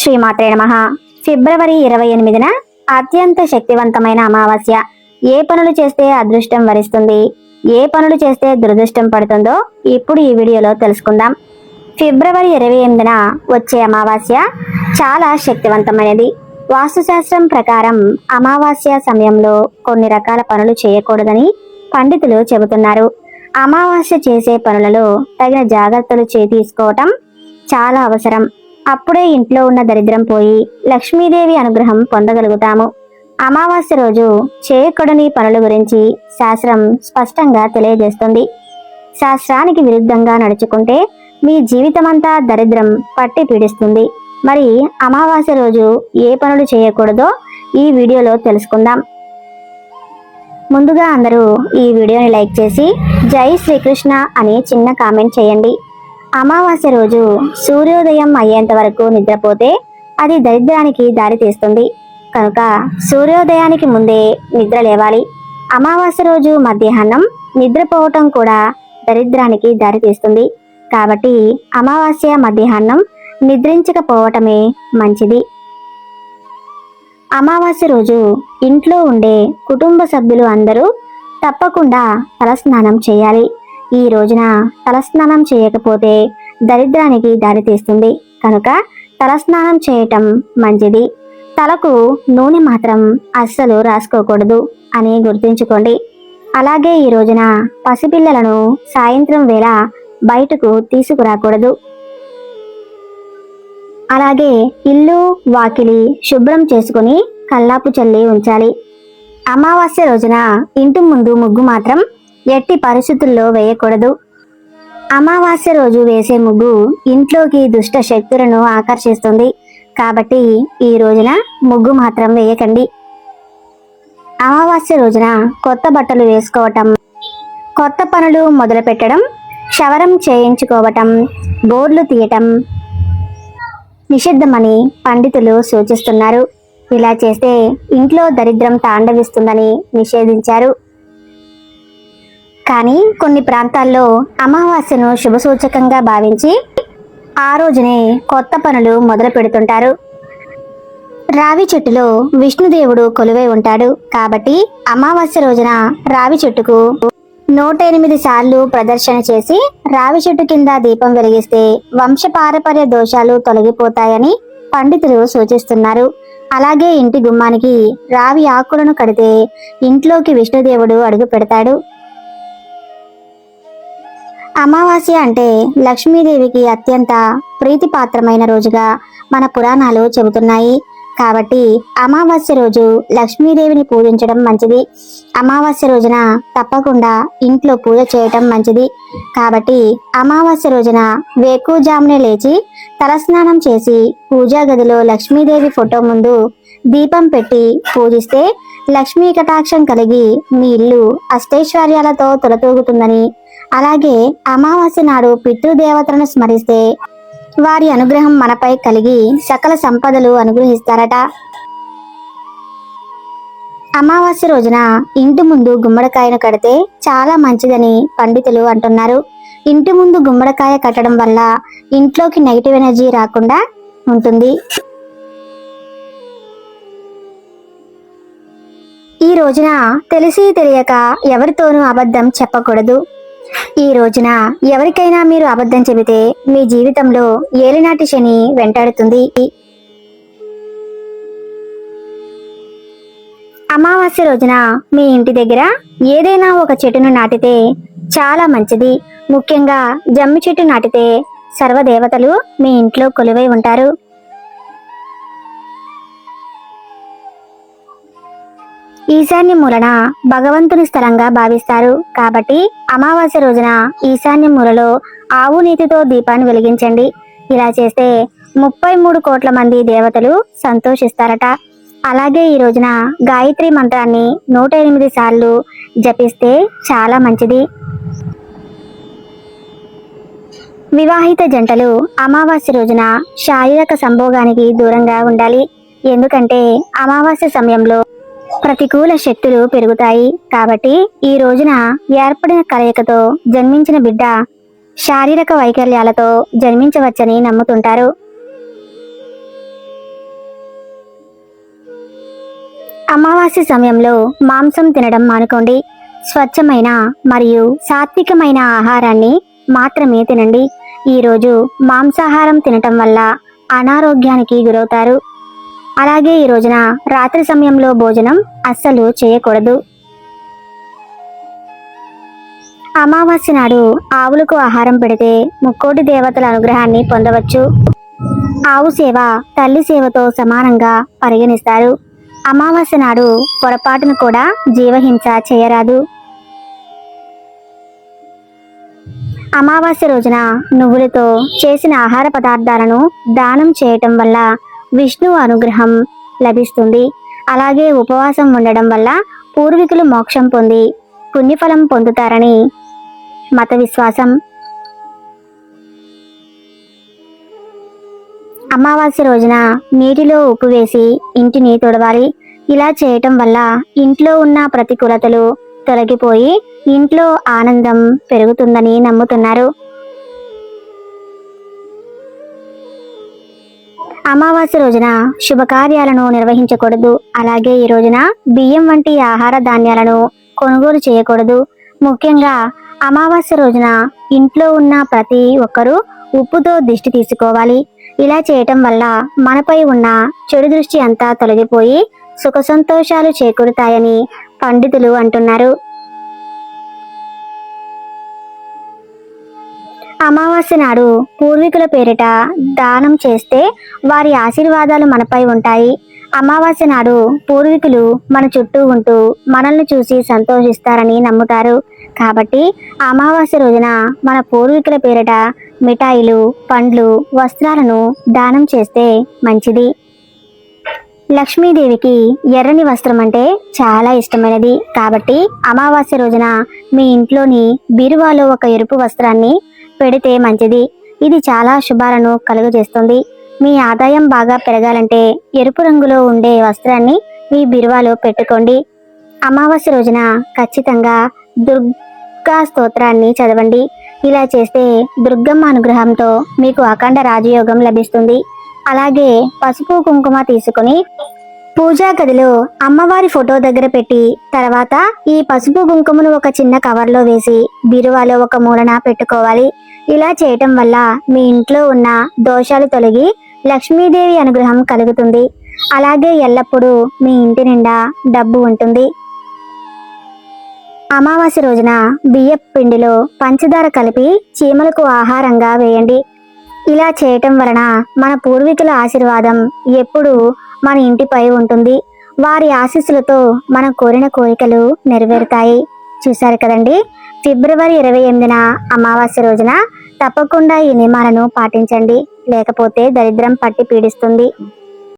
శ్రీమాత్రే నమ. ఫిబ్రవరి ఇరవై ఎనిమిదిన అత్యంత శక్తివంతమైన అమావాస్య. ఏ పనులు చేస్తే అదృష్టం వరిస్తుంది? ఏ పనులు చేస్తే దురదృష్టం పడుతుందో ఇప్పుడు ఈ వీడియోలో తెలుసుకుందాం. ఫిబ్రవరి ఇరవై ఎనిమిదిన వచ్చే అమావాస్య చాలా శక్తివంతమైనది. వాస్తుశాస్త్రం ప్రకారం అమావాస్య సమయంలో కొన్ని రకాల పనులు చేయకూడదని పండితులు చెబుతున్నారు. అమావాస్య చేసే పనులలో తగిన జాగ్రత్తలు చే తీసుకోవటం చాలా అవసరం. అప్పుడే ఇంట్లో ఉన్న దరిద్రం పోయి లక్ష్మీదేవి అనుగ్రహం పొందగలుగుతాము. అమావాస్య రోజు చేయకూడని పనుల గురించి శాస్త్రం స్పష్టంగా తెలియజేస్తుంది. శాస్త్రానికి విరుద్ధంగా నడుచుకుంటే మీ జీవితమంతా దరిద్రం పట్టి పీడిస్తుంది. మరి అమావాస్య రోజు ఏ పనులు చేయకూడదో ఈ వీడియోలో తెలుసుకుందాం. ముందుగా అందరూ ఈ వీడియోని లైక్ చేసి జై శ్రీకృష్ణ అని చిన్న కామెంట్ చేయండి. అమావాస్య రోజు సూర్యోదయం అయ్యేంత వరకు నిద్రపోతే అది దరిద్రానికి దారి తీస్తుంది. కనుక సూర్యోదయానికి ముందే నిద్ర లేవాలి. అమావాస్య రోజు మధ్యాహ్నం నిద్రపోవటం కూడా దరిద్రానికి దారి తీస్తుంది. కాబట్టి అమావాస్య మధ్యాహ్నం నిద్రించకపోవటమే మంచిది. అమావాస్య రోజు ఇంట్లో ఉండే కుటుంబ సభ్యులు అందరూ తప్పకుండా తలస్నానం చేయాలి. ఈ రోజున తలస్నానం చేయకపోతే దరిద్రానికి దారితీస్తుంది కనుక తలస్నానం చేయటం మంచిది. తలకు నూనె మాత్రం అస్సలు రాసుకోకూడదు అని గుర్తుంచుకోండి. అలాగే ఈ రోజున పసిపిల్లలను సాయంత్రం వేళ బయటకు తీసుకురాకూడదు. అలాగే ఇల్లు వాకిలి శుభ్రం చేసుకుని కల్లాపు చల్లి ఉంచాలి. అమావాస్య రోజున ఇంటి ముందు ముగ్గు మాత్రం ఎట్టి పరిస్థితుల్లో వేయకూడదు. అమావాస్య రోజు వేసే ముగ్గు ఇంట్లోకి దుష్ట శక్తులను ఆకర్షిస్తుంది. కాబట్టి ఈ రోజున ముగ్గు మాత్రం వేయకండి. అమావాస్య రోజున కొత్త బట్టలు వేసుకోవటం కొత్త పనులు మొదలుపెట్టడం క్షవరం చేయించుకోవటం బోర్లు తీయటం నిషిద్ధమని పండితులు సూచిస్తున్నారు. ఇలా చేస్తే ఇంట్లో దరిద్రం తాండవిస్తుందని నిషేధించారు. కానీ కొన్ని ప్రాంతాల్లో అమావాస్యను శుభసూచకంగా భావించి ఆ రోజునే కొత్త పనులు మొదలు పెడుతుంటారు. రావి చెట్టులో విష్ణుదేవుడు కొలువై ఉంటాడు. కాబట్టి అమావాస్య రోజున రావి చెట్టుకు నూట ఎనిమిది సార్లు ప్రదర్శన చేసి రావి చెట్టు కింద దీపం వెలిగిస్తే వంశపారపర్య దోషాలు తొలగిపోతాయని పండితులు సూచిస్తున్నారు. అలాగే ఇంటి గుమ్మానికి రావి ఆకులను కడితే ఇంట్లోకి విష్ణుదేవుడు అడుగు పెడతాడు. అమావాస్య అంటే లక్ష్మీదేవికి అత్యంత ప్రీతిపాత్రమైన రోజుగా మన పురాణాలు చెబుతున్నాయి. కాబట్టి అమావాస్య రోజు లక్ష్మీదేవిని పూజించడం మంచిది. అమావాస్య రోజున తప్పకుండా ఇంట్లో పూజ చేయటం మంచిది. కాబట్టి అమావాస్య రోజున వేకుజామునే లేచి తలస్నానం చేసి పూజా గదిలో లక్ష్మీదేవి ఫోటో ముందు దీపం పెట్టి పూజిస్తే లక్ష్మీ కటాక్షం కలిగి మీ ఇల్లు అష్టైశ్వర్యాలతో తొలతూగుతుందని అలాగే అమావాస్య నాడు పితృదేవతలను స్మరిస్తే వారి అనుగ్రహం మనపై కలిగి సకల సంపదలు అనుగ్రహిస్తారట. అమావాస్య రోజున ఇంటి ముందు గుమ్మడికాయను కడితే చాలా మంచిదని పండితులు అంటున్నారు. ఇంటి ముందు గుమ్మడికాయ కట్టడం వల్ల ఇంట్లోకి నెగిటివ్ ఎనర్జీ రాకుండా ఉంటుంది. ఈ రోజున తెలిసి తెలియక ఎవరితోనూ అబద్ధం చెప్పకూడదు. ఈ రోజున ఎవరికైనా మీరు అబద్ధం చెబితే మీ జీవితంలో ఏలినాటి శని వెంటాడుతుంది. అమావాస్య రోజున మీ ఇంటి దగ్గర ఏదైనా ఒక చెట్టును నాటితే చాలా మంచిది. ముఖ్యంగా జమ్మి చెట్టు నాటితే సర్వదేవతలు మీ ఇంట్లో కొలువై ఉంటారు. ఈశాన్య మూలన భగవంతుని స్థలంగా భావిస్తారు. కాబట్టి అమావాస్య రోజున ఈశాన్య మూలలో ఆవు నీతితో దీపాన్ని వెలిగించండి. ఇలా చేస్తే ముప్పై మూడు కోట్ల మంది దేవతలు సంతోషిస్తారట. అలాగే ఈ రోజున గాయత్రి మంత్రాన్ని నూట ఎనిమిది సార్లు జపిస్తే చాలా మంచిది. వివాహిత జంటలు అమావాస్య రోజున శారీరక సంభోగానికి దూరంగా ఉండాలి. ఎందుకంటే అమావాస్య సమయంలో ప్రతికూల శక్తులు పెరుగుతాయి. కాబట్టి ఈ రోజున ఏర్పడిన కలయికతో జన్మించిన బిడ్డ శారీరక వైకల్యాలతో జన్మించవచ్చని నమ్ముతుంటారు. అమావాస్య సమయంలో మాంసం తినడం మానుకోండి. స్వచ్ఛమైన మరియు సాత్వికమైన ఆహారాన్ని మాత్రమే తినండి. ఈరోజు మాంసాహారం తినటం వల్ల అనారోగ్యానికి గురవుతారు. అలాగే ఈ రోజున రాత్రి సమయంలో భోజనం అస్సలు చేయకూడదు. అమావాస్య నాడు ఆవులకు ఆహారం పెడితే ముక్కోటి దేవతల అనుగ్రహాన్ని పొందవచ్చు. ఆవు సేవ తల్లి సేవతో సమానంగా పరిగణిస్తారు. అమావాస్య నాడు పొరపాటును కూడా జీవహింస చేయరాదు. అమావాస్య రోజున నువ్వులతో చేసిన ఆహార పదార్థాలను దానం చేయటం వల్ల విష్ణు అనుగ్రహం లభిస్తుంది. అలాగే ఉపవాసం ఉండడం వల్ల పూర్వీకులు మోక్షం పొంది పుణ్యఫలం పొందుతారని మత విశ్వాసం. అమావాస్య రోజున నీటిలో ఉప్పు వేసి ఇంటిని తుడవాలి. ఇలా చేయటం వల్ల ఇంట్లో ఉన్న ప్రతికూలతలు తొలగిపోయి ఇంట్లో ఆనందం పెరుగుతుందని నమ్ముతున్నారు. అమావాస్య రోజున శుభకార్యాలను నిర్వహించకూడదు. అలాగే ఈ రోజున బియ్యం వంటి ఆహార ధాన్యాలను కొనుగోలు చేయకూడదు. ముఖ్యంగా అమావాస్య రోజున ఇంట్లో ఉన్న ప్రతి ఒక్కరూ ఉప్పుతో దిష్టి తీసుకోవాలి. ఇలా చేయటం వల్ల మనపై ఉన్న చెడు దృష్టి అంతా తొలగిపోయి సుఖ సంతోషాలు చేకూరుతాయని పండితులు అంటున్నారు. అమావాస్య నాడు పూర్వీకుల పేరిట దానం చేస్తే వారి ఆశీర్వాదాలు మనపై ఉంటాయి. అమావాస్య నాడు పూర్వీకులు మన చుట్టూ ఉంటూ మనల్ని చూసి సంతోషిస్తారని నమ్ముతారు. కాబట్టి అమావాస్య రోజున మన పూర్వీకుల పేరిట మిఠాయిలు పండ్లు వస్త్రాలను దానం చేస్తే మంచిది. లక్ష్మీదేవికి ఎర్రని వస్త్రం అంటే చాలా ఇష్టమైనది. కాబట్టి అమావాస్య రోజున మీ ఇంట్లోని బీరువాలో ఒక ఎరుపు వస్త్రాన్ని పెడితే మంచిది. ఇది చాలా శుభాలను కలుగజేస్తుంది. మీ ఆదాయం బాగా పెరగాలంటే ఎరుపు రంగులో ఉండే వస్త్రాన్ని మీ బిరువాలో పెట్టుకోండి. అమావాస్య రోజున ఖచ్చితంగా దుర్గా స్తోత్రాన్ని చదవండి. ఇలా చేస్తే దుర్గమ్మ అనుగ్రహంతో మీకు అఖండ రాజయోగం లభిస్తుంది. అలాగే పసుపు కుంకుమ తీసుకుని పూజా గదిలో అమ్మవారి ఫోటో దగ్గర పెట్టి తర్వాత ఈ పసుపు కుంకుమను ఒక చిన్న కవర్లో వేసి బీరువాలో ఒక మూలన పెట్టుకోవాలి. ఇలా చేయటం వల్ల మీ ఇంట్లో ఉన్న దోషాలు తొలగి లక్ష్మీదేవి అనుగ్రహం కలుగుతుంది. అలాగే ఎల్లప్పుడూ మీ ఇంటి నిండా డబ్బు ఉంటుంది. అమావాస్య రోజున బియ్యపు పిండిలో పంచదార కలిపి చీమలకు ఆహారంగా వేయండి. ఇలా చేయటం వలన మన పూర్వీకుల ఆశీర్వాదం ఎప్పుడూ మన ఇంటిపై ఉంటుంది. వారి ఆశీస్సులతో మనం కోరిన కోరికలు నెరవేరుతాయి. చూశారు కదండి. ఫిబ్రవరి ఇరవై ఎనిమిదిన అమావాస్య రోజున తప్పకుండా ఈ నియమాలను పాటించండి. లేకపోతే దరిద్రం పట్టి పీడిస్తుంది.